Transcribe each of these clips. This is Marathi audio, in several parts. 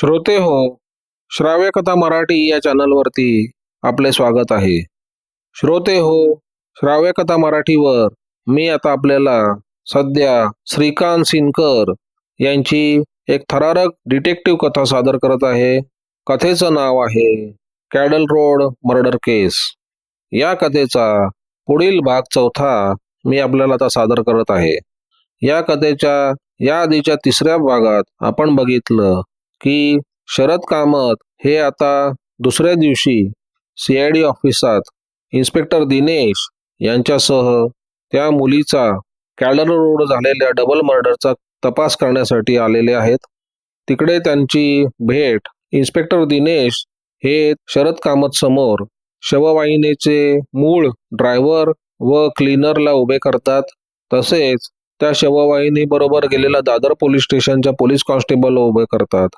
श्रोते हो श्राव्य कथा मराठी या चॅनलवरती आपले स्वागत आहे. श्रोते हो श्राव्य कथा मराठीवर मी आता आपल्याला सध्या श्रीकांत सिनकर यांची एक थरारक डिटेक्टिव्ह कथा सादर करत आहे. कथेचं नाव आहे कॅडल रोड मर्डर केस. या कथेचा पुढील भाग चौथा मी आपल्याला आता सादर करत आहे. या कथेच्या या आधीच्या तिसऱ्या भागात आपण बघितलं की शरद कामत हे आता दुसऱ्या दिवशी सी आय डी ऑफिसात इन्स्पेक्टर दिनेश यांच्यासह त्या मुलीचा कॅलर रोड झालेल्या डबल मर्डरचा तपास करण्यासाठी आलेले आहेत. तिकडे त्यांची भेट इन्स्पेक्टर दिनेश हे शरद कामत समोर शववाहिनीचे मूळ ड्रायव्हर व क्लीनरला उभे करतात. तसेच त्या शववाहिनीबरोबर गेलेला दादर पोलीस स्टेशनच्या पोलीस कॉन्स्टेबल उभे करतात.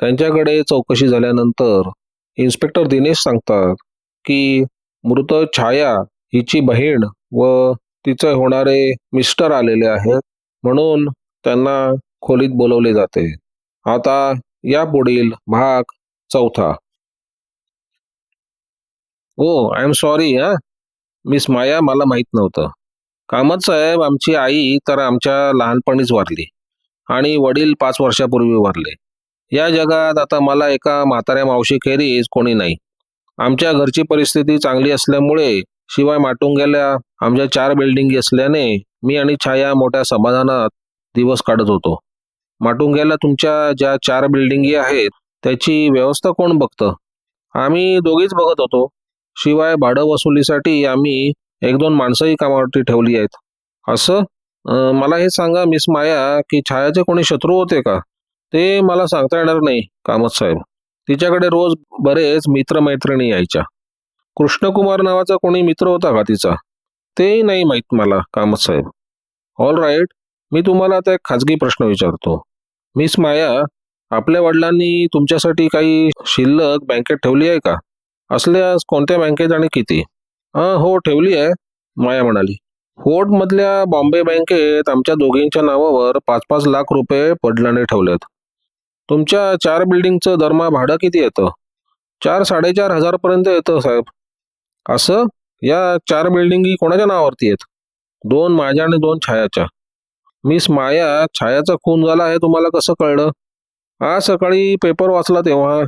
त्यांच्याकडे चौकशी झाल्यानंतर इन्स्पेक्टर दिनेश सांगतात की मृत छाया हिची बहीण व तिचे होणारे मिस्टर आलेले आहेत म्हणून त्यांना खोलीत बोलवले जाते. आता या पुढील भाग चौथा. ओ आय एम सॉरी हा. मिस माया मला माहीत नव्हतं. कामत साहेब आमची आई तर आमच्या लहानपणीच वारली आणि वडील पाच वर्षापूर्वी वारले. या जगात आता मला एका म्हाताऱ्या मावशीखेरीज कोणी नाही. आमच्या घरची परिस्थिती चांगली असल्यामुळे शिवाय माटुंग्याला आमच्या चार बिल्डिंगी असल्याने मी आणि छाया मोठ्या समाधानात दिवस काढत होतो. माटुंग्याला तुमच्या ज्या चार बिल्डिंगी आहेत त्याची व्यवस्था कोण बघतं? आम्ही दोघीच बघत होतो. शिवाय भाडं वसुलीसाठी आम्ही एक दोन माणसंही कामावरती ठेवली आहेत. असं? मला हे सांगा मिस माया की छायाचे कोणी शत्रू होते का? ते मला सांगता येणार नाही कामत साहेब. तिच्याकडे रोज बरेच मित्रमैत्रिणी यायच्या. कृष्णकुमार नावाचा कोणी मित्र होता का तिचा? तेही नाही माहीत मला कामत साहेब. ऑल राईट मी तुम्हाला आता एक खाजगी प्रश्न विचारतो. मिस माया आपल्या वडिलांनी तुमच्यासाठी काही शिल्लक बँकेत ठेवली आहे का? असल्यास कोणत्या बँकेत आणि किती? हो ठेवली आहे माया म्हणाली. फोर्टमधल्या बॉम्बे बँकेत आमच्या दोघींच्या नावावर पाच पाच लाख रुपये वडिलांनी ठेवलेत. तुमच्या चार बिल्डिंगचं दरमा भाडं किती येतं? चार साडेचार हजारपर्यंत येतं साहेब. असं? या चार बिल्डिंगी कोणाच्या नावावरती आहेत? दोन माझ्या आणि दोन छायाच्या. मिस माया छायाचा खून झाला हे तुम्हाला कसं कळलं? आज सकाळी पेपर वाचला तेव्हा.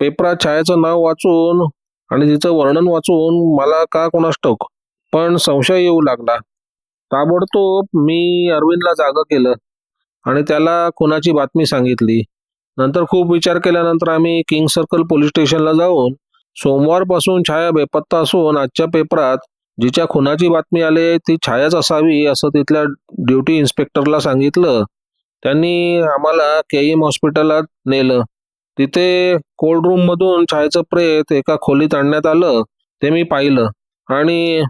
पेपरात छायाचं नाव वाचून आणि तिचं वर्णन वाचून मला का कोणास ठाऊक? पण संशय येऊ लागला. ताबडतोब मी अरविंदला जागं केलं आणि त्याला खुनाची बातमी सांगितली. नंतर खूप विचार केल्यानंतर आम्ही किंग सर्कल पोलीस स्टेशनला जाऊन सोमवारपासून छाया बेपत्ता असून आजच्या पेपरात जिच्या खुनाची बातमी आली ती छायाच असावी असं तिथल्या ड्युटी इन्स्पेक्टरला सांगितलं. त्यांनी आम्हाला के एम हॉस्पिटलात नेलं. तिथे कोल्ड रूम मधून छायाचं प्रेत एका खोलीत आणण्यात आलं. ते मी पाहिलं आणि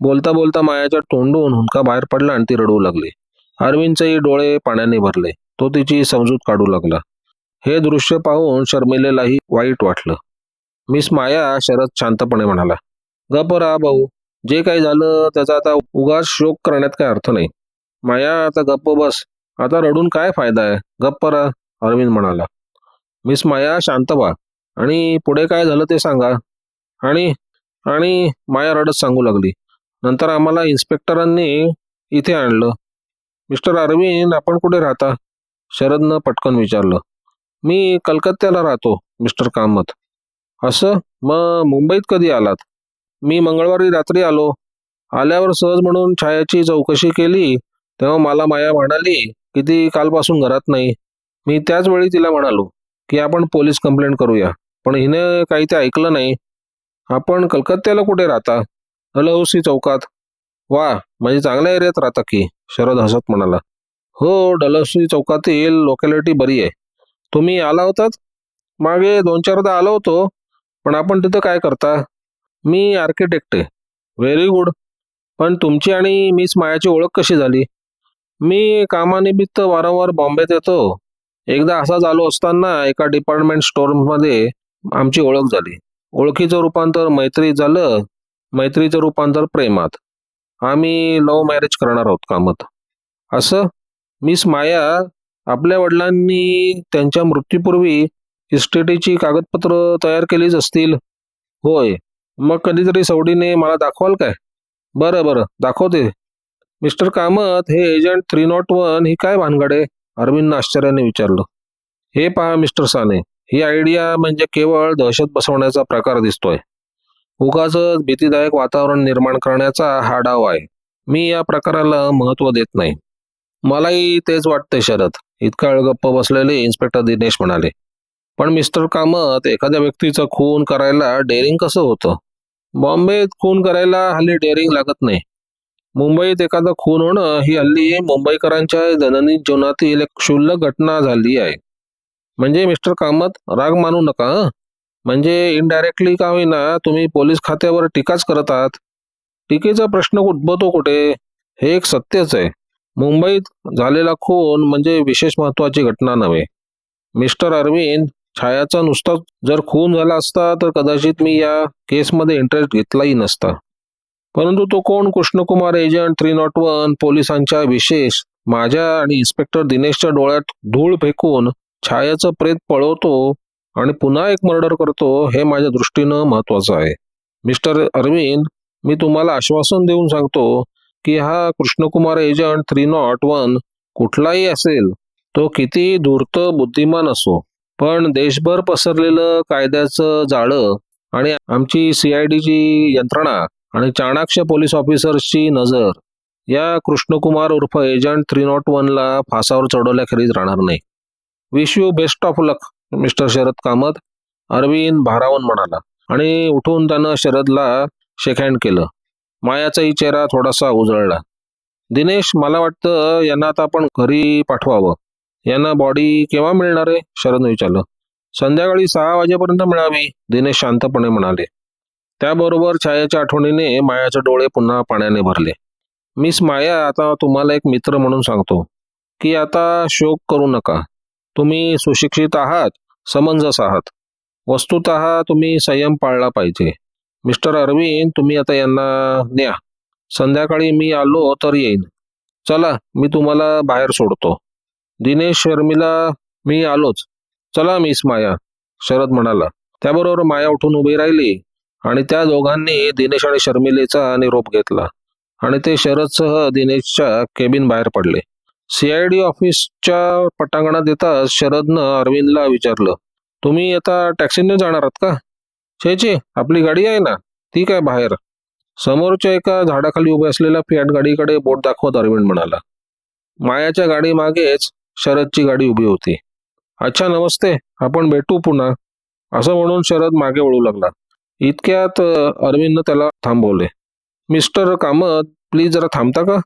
बोलता बोलता मायाच्या तोंडून हुंका बाहेर पडला आणि ती रडू लागली. अरविंदचेही डोळे पाण्याने भरले. तो तिची समजूत काढू लागला. हे दृश्य पाहून शर्मिलेलाही वाईट वाटलं. मिस माया शरद शांतपणे म्हणाला गप रा भाऊ जे काही झालं त्याचा आता उगाच शोक करण्यात काय अर्थ नाही. माया आता गप्प बस. आता रडून काय फायदा आहे? गप्प रा अरविंद म्हणाला. मिस माया शांत व्हा. आणि पुढे काय झालं ते सांगा. आणि आणि माया रडत सांगू लागली. नंतर आम्हाला इन्स्पेक्टरांनी इथे आणलं. मिस्टर अरविंद आपण कुठे राहता? शरदनं पटकन विचारलं. मी कलकत्त्याला राहतो मिस्टर कामत. असं? मग मुंबईत कधी आलात? मी मंगळवारी रात्री आलो. आल्यावर सहज म्हणून छायाची चौकशी केली तेव्हा मला माया म्हणाली की ती कालपासून घरात नाही. मी त्याच वेळी तिला म्हणालो की आपण पोलीस कंप्लेंट करूया पण हिने काही ते ऐकलं नाही. आपण कलकत्त्याला कुठे राहता? डलहौसी चौकात. वा म्हणजे चांगल्या एरियात राहता की? शरद हसत म्हणाला. हो डलहौसी चौकातील लोकॅलिटी बरी आहे. तुम्ही आला होतात मागे दोन चारदा आलो होतो. पण आपण तिथं काय करता? मी आर्किटेक्ट आहे. व्हेरी गुड पण तुमची आणि मिस मायाची ओळख कशी झाली? मी कामानिमित्त वारंवार बॉम्बेत येतो. एकदा असाच आलो असताना एका डिपार्टमेंट स्टोअरमध्ये आमची ओळख झाली. ओळखीचं रूपांतर मैत्रीत झालं. मैत्रीचं रूपांतर प्रेमात. आम्ही लव्ह मॅरेज करणार आहोत कामत. असं मिस माया आपल्या वडिलांनी त्यांच्या मृत्यूपूर्वी इस्टेटीची कागदपत्र तयार केलीच असतील. होय. मग कधीतरी सवडीने मला दाखवाल काय? बरं बरं. दाखवते. मिस्टर कामत हे एजंट थ्री नॉट वन ही काय भानगड? आहे आश्चर्याने विचारलं. हे पहा मिस्टर साने. ही आयडिया म्हणजे केवळ दहशत बसवण्याचा प्रकार दिसतोय. उगाच भीतीदायक वातावरण निर्माण करण्याचा हा डाव आहे. मी या प्रकाराला महत्त्व देत नाही. मलाही तेच वाटतंय शरद. इतका वेळ गप्प बसलेले इन्स्पेक्टर दिनेश म्हणाले पण मिस्टर कामत एखाद्या व्यक्तीचं खून करायला डेअरिंग कसं होतं? बॉम्बेत खून करायला हल्ली डेअरिंग लागत नाही. मुंबईत एखादा खून होणं ही हल्ली मुंबईकरांच्या दैनंदिन जीवनातील एक क्षुल्लक घटना झाली आहे. म्हणजे मिस्टर कामत राग मानू नका हं? म्हणजे इनडायरेक्टली का होईना तुम्ही पोलीस खात्यावर टीकाच करत आहात. टीकेचा प्रश्न उद्भवतो कुठे? हे एक सत्यच आहे. मुंबईत झालेला खून म्हणजे विशेष महत्वाची घटना नव्हे. मिस्टर अरविंद छायाचा नुसता जर खून झाला असता तर कदाचित मी या केसमध्ये इंटरेस्ट घेतलाही नसता. परंतु तो कोण? Krishnakumar agent three not one पोलिसांच्या विशेष माझ्या आणि इन्स्पेक्टर दिनेशच्या डोळ्यात धूळ फेकून छायाचं प्रेत पळवतो आणि पुन्हा एक मर्डर करतो हे माझ्या दृष्टीनं महत्वाचं आहे. मिस्टर अरविंद मी तुम्हाला आश्वासन देऊन सांगतो की हा Krishnakumar agent three not one कुठलाही असेल तो किती धूर्त बुद्धिमान असो पण देशभर पसरलेलं कायद्याचं जाळं आणि आमची सीआयडीची यंत्रणा आणि चाणाक्ष पोलीस ऑफिसर्सची नजर या कृष्णकुमार उर्फ एजंट थ्री नॉट वनला फासावर चढवल्याखेरीज राहणार नाही. Wish you best of luck mister Sharad Kamat Arvind भारावन म्हणाला आणि उठून त्यानं शरदला शेक हँड केलं. मायाचाही चेहरा थोडासा उजळला. दिनेश मला वाटतं यांना आता आपण घरी पाठवावं. यांना बॉडी केव्हा मिळणार आहे? शरण विचारलं. संध्याकाळी सहा वाजेपर्यंत मिळावी दिनेश शांतपणे म्हणाले. त्याबरोबर छायाच्या आठवणीने मायाचे डोळे पुन्हा पाण्याने भरले. मिस माया आता तुम्हाला एक मित्र म्हणून सांगतो की आता शोक करू नका. तुम्ही सुशिक्षित आहात समंजस आहात. वस्तुत तुम्ही संयम पाळला पाहिजे. मिस्टर अरविंद तुम्ही आता यांना न्या. संध्याकाळी मी आलो तर येईन. चला मी तुम्हाला बाहेर सोडतो. दिनेश शर्मिला मी आलोच. चला मिस माया शरद म्हणाला. त्याबरोबर माया उठून उभी राहिली आणि त्या दोघांनी दिनेश आणि शर्मिलेचा निरोप घेतला आणि ते शरदसह दिनेशच्या केबिन बाहेर पडले. सीआयडी ऑफिसच्या पटांगणात येताच शरदनं अरविंदला विचारलं तुम्ही आता टॅक्सीने जाणार आहात का? छे छे आपली गाडी आहे ना? ती काय बाहेर? समोरच्या एका झाडाखाली उभ्या असलेल्या फियाट गाडीकडे बोट दाखवत अरविंद म्हणाला मायाच्या गाडी मागेच शरदची गाडी उभी होती. अच्छा नमस्ते आपण भेटू पुन्हा. असं म्हणून शरद मागे वळू लागला. इतक्यात अरविंदनं त्याला थांबवले. मिस्टर कामत प्लीज जरा थांबता का?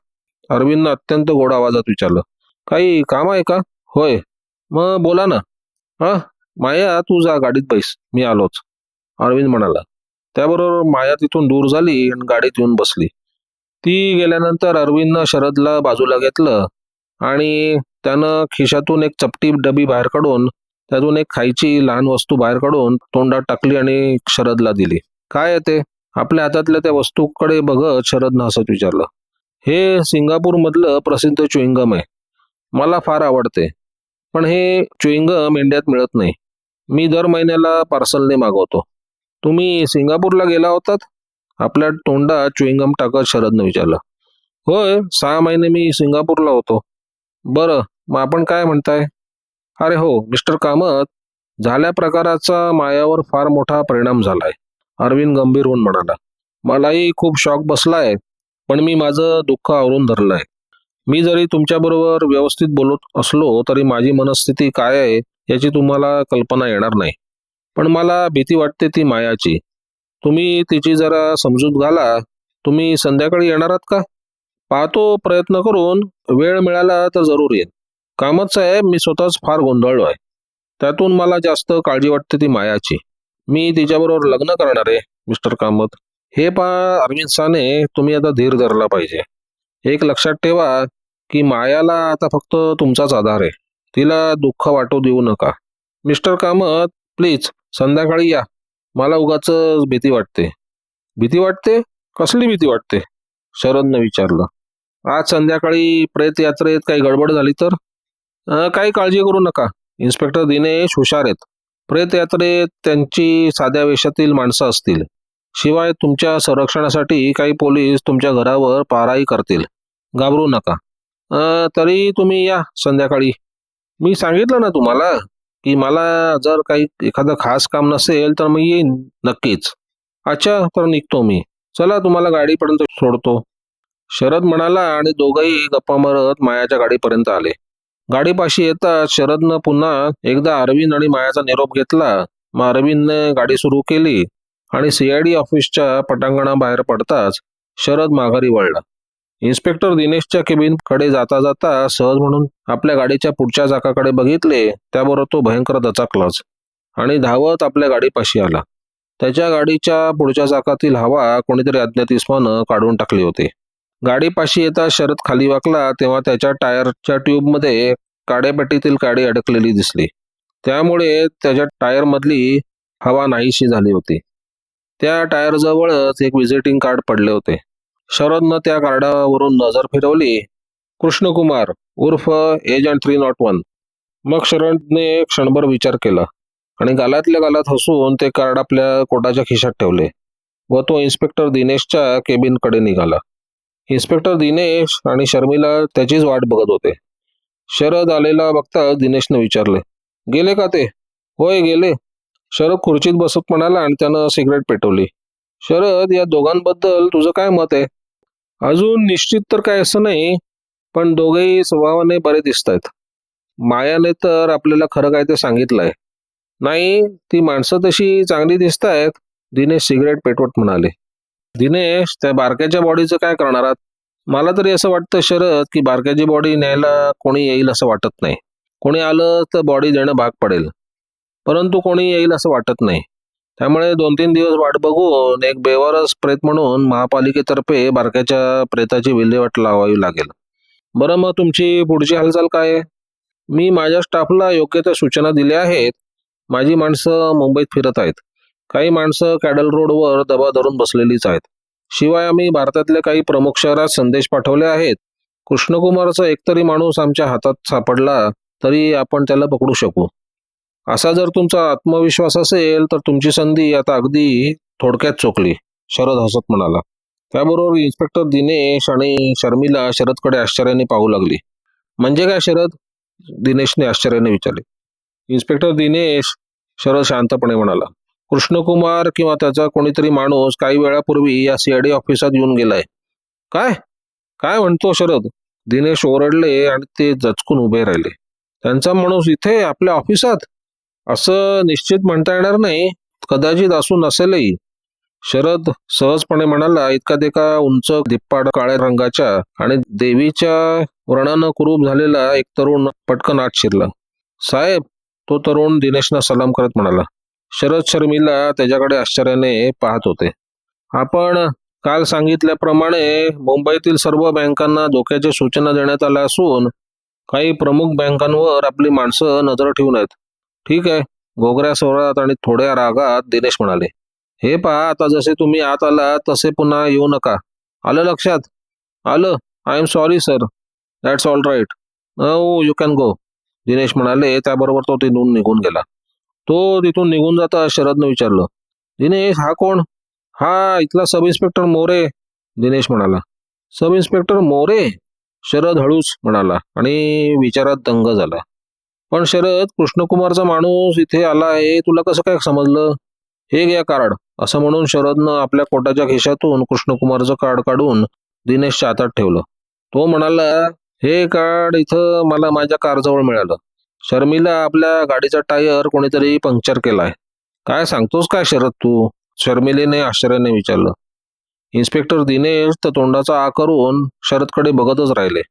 अरविंदनं अत्यंत गोड आवाजात विचारलं. काही काम आहे का? होय. मग बोला ना. हा माया तू जा गाडीत बैस मी आलोच. अरविंद म्हणाला त्याबरोबर माया तिथून दूर झाली आणि गाडीत येऊन बसली. ती गेल्यानंतर अरविंदनं शरदला बाजूला घेतलं आणि त्यानं खिशातून एक चपटी डबी बाहेर काढून त्यातून एक खायची लहान वस्तू बाहेर काढून तोंडात टाकली आणि शरदला दिली. काय येते ते? आपल्या हातातल्या त्या वस्तूकडे बघत शरदनं हसत विचारलं. हे सिंगापूर मधलं प्रसिद्ध चुईंगम आहे. मला फार आवडते. पण हे चुईंगम इंडियात मिळत नाही. मी दर महिन्याला पार्सलने मागवतो. तुम्ही सिंगापूरला गेला होतात? आपल्या तोंडात चुईंगम टाकत शरदनं विचारलं. होय सहा महिने मी सिंगापूरला होतो. बरं मग आपण काय म्हणताय? अरे हो मिस्टर कामत झाल्या प्रकाराचा मायावर फार मोठा परिणाम झालाय अरविंद गंभीर होऊन म्हणाला. मलाही खूप शॉक बसलाय पण मी माझं दुःख आवरून धरलंय. मी जरी तुमच्याबरोबर व्यवस्थित बोलत असलो तरी माझी मनस्थिती काय आहे याची तुम्हाला कल्पना येणार नाही. पण मला भीती वाटते ती मायाची. तुम्ही तिची जरा समजूत घाला. तुम्ही संध्याकाळी येणार आहात का? पाहतो प्रयत्न करून. वेळ मिळाला तर जरूर येईन. कामत साहेब मी स्वतःच फार गोंधळलो आहे. त्यातून मला जास्त काळजी वाटते ती मायाची. मी तिच्याबरोबर लग्न करणार आहे मिस्टर कामत. हे पहा अरविंद साने तुम्ही आता धीर धरला पाहिजे. एक लक्षात ठेवा की मायाला आता फक्त तुमचाच आधार आहे. तिला दुःख वाटू देऊ नका. Mister Kamat please. संध्याकाळी या. मला उगाच भीती वाटते. भीती वाटते? कसली भीती वाटते? शरदनं विचारलं. आज संध्याकाळी प्रेत यात्रेत काही गडबड झाली तर? काही काळजी करू नका. इन्स्पेक्टर दिनेश हुशार आहेत. प्रेतयात्रेत त्यांची साध्या वेशातील माणसं असतील. शिवाय तुमच्या संरक्षणासाठी काही पोलीस तुमच्या घरावर पाराही करतील. घाबरू नका. तरी तुम्ही या संध्याकाळी. मी सांगितलं ना तुम्हाला? की मला जर काही एखादं खास काम नसेल तर मी येईन नक्कीच. अच्छा तर निघतो मी. चला तुम्हाला गाडीपर्यंत सोडतो. शरद म्हणाला आणि दोघंही गप्पा मारत मायाच्या गाडीपर्यंत आले. गाडीपाशी येताच शरदनं पुन्हा एकदा अरविंद आणि मायाचा निरोप घेतला. मग अरविंदने गाडी सुरू केली आणि सीआयडी ऑफिसच्या पटांगणाबाहेर पडताच शरद माघारी वळला. इन्स्पेक्टर दिनेशच्या केबिनकडे जाता जाता सहज म्हणून आपल्या गाडीच्या पुढच्या चाकाकडे बघितले त्याबरोबर तो भयंकर दचाकलाच आणि धावत आपल्या गाडीपाशी आला. त्याच्या गाडीच्या पुढच्या चाकातील हवा कोणीतरी अज्ञात इस्मानं काढून टाकली होती. गाडीपाशी येता शरद खाली वाकला तेव्हा त्याच्या टायरच्या ट्यूबमध्ये काड्यापेटीतील काडी अडकलेली दिसली. त्यामुळे त्याच्या टायरमधली हवा नाहीशी झाली होती. त्या टायरजवळच एक व्हिजिटिंग कार्ड पडले होते. शरदनं त्या कार्डावरून नजर फिरवली. कृष्णकुमार उर्फ एजंट थ्री नॉट वन. मग शरदने क्षणभर विचार केला आणि गालातल्या गालात हसून ते कार्ड आपल्या कोटाच्या खिशात ठेवले व तो इन्स्पेक्टर दिनेशच्या केबिनकडे निघाला. इन्स्पेक्टर दिनेश आणि शर्मिला त्याचीच वाट बघत होते. शरद आलेला बघता दिनेशने विचारले गेले का ते? होय गेले. शरद खुर्चीत बसत म्हणाला आणि त्यानं सिगरेट पेटवली. शरद या दोघांबद्दल तुझं काय मत आहे? अजून निश्चित तर काय असं नाही पण दोघेही स्वभावाने बरे दिसत आहेत मायाने तर आपल्याला खरं काय ते सांगितलंय. नाही ती माणसं तशी चांगली दिसत आहेत दिनेश सिगरेट पेटवत म्हणाले. दिनेश त्या बारक्याच्या बॉडीचं काय करणार आहात? मला तरी असं वाटतं शरद की बारक्याची बॉडी न्यायला कोणी येईल असं वाटत नाही. कोणी आलं तर बॉडी देणं भाग पडेल. परंतु कोणी येईल असं वाटत नाही. त्यामुळे दोन तीन दिवस वाट बघून एक बेवारस प्रेत म्हणून महापालिकेतर्फे बारक्याच्या प्रेताची विल्हेवाट लावावी लागेल. बरं मग तुमची पुढची हालचाल काय आहे? मी माझ्या स्टाफला योग्य त्या सूचना दिल्या आहेत. माझी माणसं मुंबईत फिरत आहेत. काही माणसं कॅडल रोडवर दबा धरून बसलेलीच आहेत. शिवाय आम्ही भारतातल्या काही प्रमुख शहरात संदेश पाठवले आहेत. कृष्णकुमारचा एकतरी माणूस आमच्या हातात सापडला तरी आपण त्याला पकडू शकू. असा जर तुमचा आत्मविश्वास असेल तर तुमची संधी आता अगदी थोडक्यात चोकली शरद हसत म्हणाला. त्याबरोबर इन्स्पेक्टर दिनेश आणि शर्मिला शरदकडे आश्चर्याने पाहू लागली. म्हणजे काय शरद? दिनेशने आश्चर्याने विचारले. इन्स्पेक्टर दिनेश शरद शांतपणे म्हणाला. कृष्णकुमार किंवा त्याचा कोणीतरी माणूस काही वेळापूर्वी या सीआयडी ऑफिसात येऊन गेलाय. काय? काय म्हणतो शरद? दिनेश ओरडले आणि ते जचकून उभे राहिले. त्यांचा माणूस इथे आपल्या ऑफिसात असं निश्चित म्हणता येणार नाही. कदाचित असू नसेलही. शरद सहजपणे म्हणाला इतका देखा उंच दिप्पाड काळ्या रंगाच्या आणि देवीच्या वर्णानं कुरूप झालेला एक तरुण पटकन आत शिरला. साहेब तो तरुण दिनेशना सलाम करत म्हणाला. शरद शर्मिला त्याच्याकडे आश्चर्याने पाहत होते. आपण काल सांगितल्याप्रमाणे मुंबईतील सर्व बँकांना धोक्याच्या सूचना देण्यात आल्या असून काही प्रमुख बँकांवर आपली माणसं नजर ठेवून आहेत. ठीक आहे. घोगऱ्या स्वरात आणि थोड्या रागात दिनेश म्हणाले हे पहा आता जसे तुम्ही आत आला तसे पुन्हा येऊ नका. आलं लक्षात? आलं. I am sorry sir that's all right oh you can go Dinesh म्हणाले त्याबरोबर तो तिथून निघून गेला. तो तिथून निघून जाता शरदनं विचारलं दिनेश हा कोण? हा इथला सब इन्स्पेक्टर मोरे. दिनेश म्हणाला सब इन्स्पेक्टर मोरे? शरद हळूच म्हणाला आणि विचारात दंग झाला. पण शरद कृष्णकुमारचा माणूस इथे आला आहे तुला कसं काय समजलं? हे घ्या कार्ड. असं म्हणून शरदनं आपल्या कोटाच्या खिशातून कृष्णकुमारचं कार्ड काढून दिनेशच्या हातात ठेवलं. तो म्हणाला हे कार्ड इथं मला माझ्या कारजवळ मिळालं. शर्मिला आपल्या गाडीचा टायर कोणीतरी पंक्चर केलाय. काय सांगतोस काय शरद तू? शर्मिलेने आश्चर्याने विचारलं. इन्स्पेक्टर दिनेश तर तोंडाचा आ करून शरदकडे बघतच राहिले.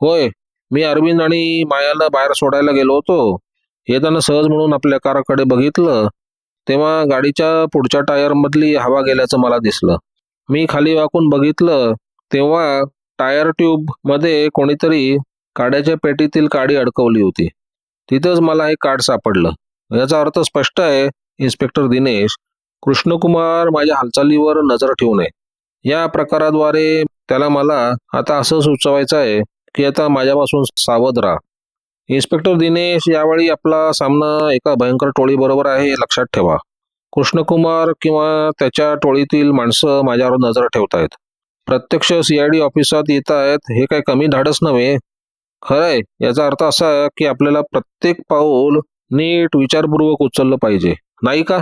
होय मी अरविंद आणि मायाला बाहेर सोडायला गेलो होतो. येताना सहज म्हणून आपल्या कारकडे बघितलं. तेव्हा गाडीच्या पुढच्या टायरमधली हवा गेल्याचं मला दिसलं. मी खाली वाकून बघितलं तेव्हा टायर ट्यूबमध्ये कोणीतरी काड्याच्या पेटीतील काडी अडकवली होती. तिथंच मला हे कार्ड सापडलं. याचा अर्थ स्पष्ट आहे इन्स्पेक्टर दिनेश. कृष्णकुमार माझ्या हालचालीवर नजर ठेवू नये. या प्रकाराद्वारे त्याला मला आता असं सुचवायचं आहे. की आता माझ्यापासून सावध राहा. इन्स्पेक्टर दिनेश यावेळी आपला सामना एका भयंकर टोळीबरोबर आहे हे लक्षात ठेवा. कृष्णकुमार किंवा त्याच्या टोळीतील माणसं माझ्यावर नजर ठेवतायत. प्रत्यक्ष सीआयडी ऑफिसात येत आहेत हे काही कमी धाडस नव्हे. खरंय याचा अर्थ असा आहे की आपल्याला प्रत्येक पाऊल नीट विचारपूर्वक उचललं पाहिजे. नाही का?